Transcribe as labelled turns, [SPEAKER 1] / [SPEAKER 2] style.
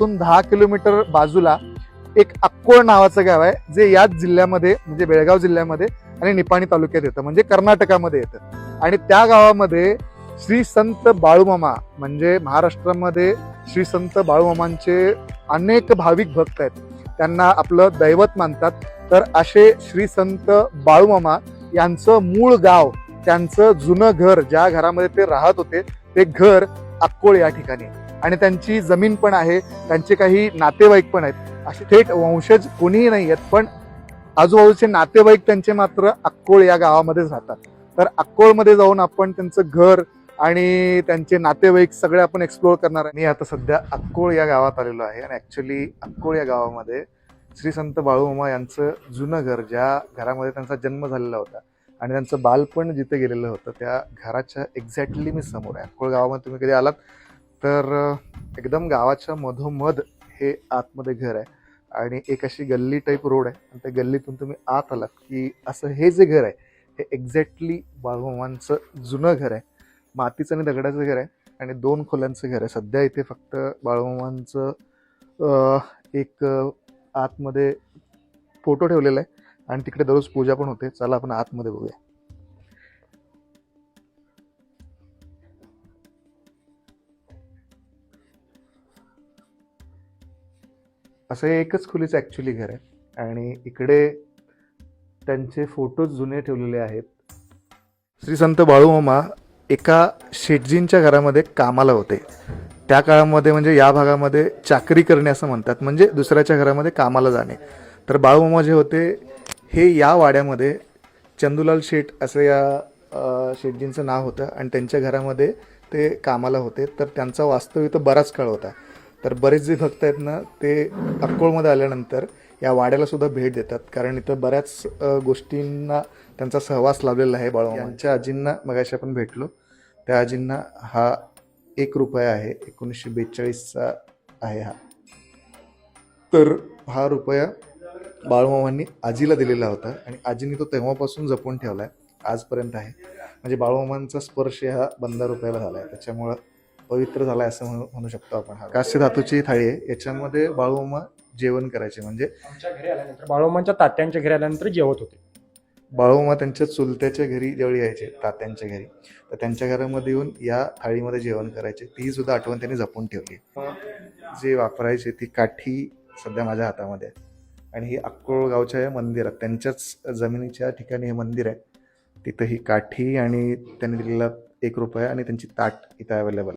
[SPEAKER 1] इथून दहा किलोमीटर बाजूला एक अक्कोळ नावाचं गाव आहे जे याच जिल्ह्यामध्ये म्हणजे बेळगाव जिल्ह्यामध्ये आणि निपाणी तालुक्यात येतं म्हणजे कर्नाटकामध्ये येतं. आणि त्या गावामध्ये श्री संत बाळूमामा म्हणजे महाराष्ट्रामध्ये श्री संत बाळूमामांचे अनेक भाविक भक्त आहेत. त्यांना आपलं दैवत मानतात. तर असे श्री संत बाळूमामा यांचं मूळ गाव त्यांचं जुनं घर ज्या घरामध्ये ते राहत होते ते घर अक्कोळ या ठिकाणी आणि त्यांची जमीन पण आहे त्यांचे काही नातेवाईक पण आहेत. असे थेट वंशज कोणीही नाही आहेत पण आजूबाजूचे नातेवाईक त्यांचे मात्र अक्कोळ या गावामध्येच राहतात. तर अक्कोळमध्ये जाऊन आपण त्यांचं घर आणि त्यांचे नातेवाईक सगळे आपण एक्सप्लोअर करणार आहे. मी आता सध्या अक्कोळ या गावात आलेलो आहे आणि ॲक्च्युली अक्कोळ या गावामध्ये श्री संत बाळूमामा यांचं जुनं घर ज्या घरामध्ये त्यांचा जन्म झालेला होता आणि त्यांचं बालपण जिथे गेलेलं होतं त्या घराच्या एक्झॅक्टली मी समोर आहे. अक्कोळ गावामध्ये तुम्ही कधी आलात? तर एकदम गावाच्या मधोमध हे आतमध्ये घर आहे. आणि एक अशी गल्ली टाईप रोड आहे. आणि त्या गल्लीतून तुम्ही आत आलात की असं हे जे घर आहे हे एक्झॅक्टली बाळूमामांचं जुनं घर आहे. मातीचं आणि दगडाचं घर आहे. आणि दोन खोल्यांचं घर आहे. सध्या इथे फक्त बाळूमामांचं एक आतमध्ये फोटो ठेवलेला आहे. आणि तिकडे दररोज पूजा पण होते. चला आपण आतमध्ये बघूया. असं हे एकच खोलीचं ॲक्च्युली घर आहे. आणि इकडे त्यांचे फोटोज जुने ठेवलेले आहेत. श्री संत बाळूमामा एका शेटजींच्या घरामध्ये कामाला होते. त्या काळामध्ये म्हणजे या भागामध्ये चाकरी करणे असं म्हणतात. म्हणजे दुसऱ्याच्या घरामध्ये कामाला जाणे. तर बाळूमामा जे होते हे या वाड्यामध्ये चंदूलाल शेठ असं या शेटजींचं नाव होतं. आणि त्यांच्या घरामध्ये ते कामाला होते. तर त्यांचा वास्तव्य तर बराच काळ होता. तर बरेच जे भक्त आहेत ना ते अक्कोळमध्ये आल्यानंतर या वाड्याला सुद्धा भेट देतात. कारण इथं बऱ्याच गोष्टींना त्यांचा सहवास लाभलेला आहे यांच्या आजींना मगाशी आपण भेटलो. त्या आजींना हा एक रुपया आहे. एकोणीसशे बेचाळीसचा आहे हा. तर हा रुपया बाळूमामांनी आजीला दिलेला होता. आणि आजीने तो तेव्हापासून जपून ठेवला आहे आजपर्यंत आहे. म्हणजे बाळूमामांचा स्पर्श हा बंदा रुपयाला झाला आहे त्याच्यामुळं पवित्र झाला आहे असं म्हणू म्हणू शकतो आपण हा. कास्य धातूची थाळी आहे. याच्यामध्ये बाळूमामा जेवण करायचे. म्हणजे
[SPEAKER 2] आमच्या घरी आल्यानंतर बाळूमांच्या तात्यांच्या घरी आल्यानंतर जेवत होते.
[SPEAKER 1] बाळूमामा त्यांच्या चुलत्याच्या घरी ज्यावेळी यायचे तात्यांच्या घरी. तर त्यांच्या घरामध्ये येऊन या थाळीमध्ये जेवण करायचे. ती सुद्धा आठवण त्यांनी जपून ठेवली. जे वापरायचे ती काठी सध्या माझ्या हातामध्ये आहे आणि ही अक्कोळ गावच्या या मंदिरात त्यांच्याच जमिनीच्या ठिकाणी हे मंदिर आहे. तिथं ही काठी आणि त्यांनी दिलेला एक रुपया आणि त्यांची ताट इथं अवेलेबल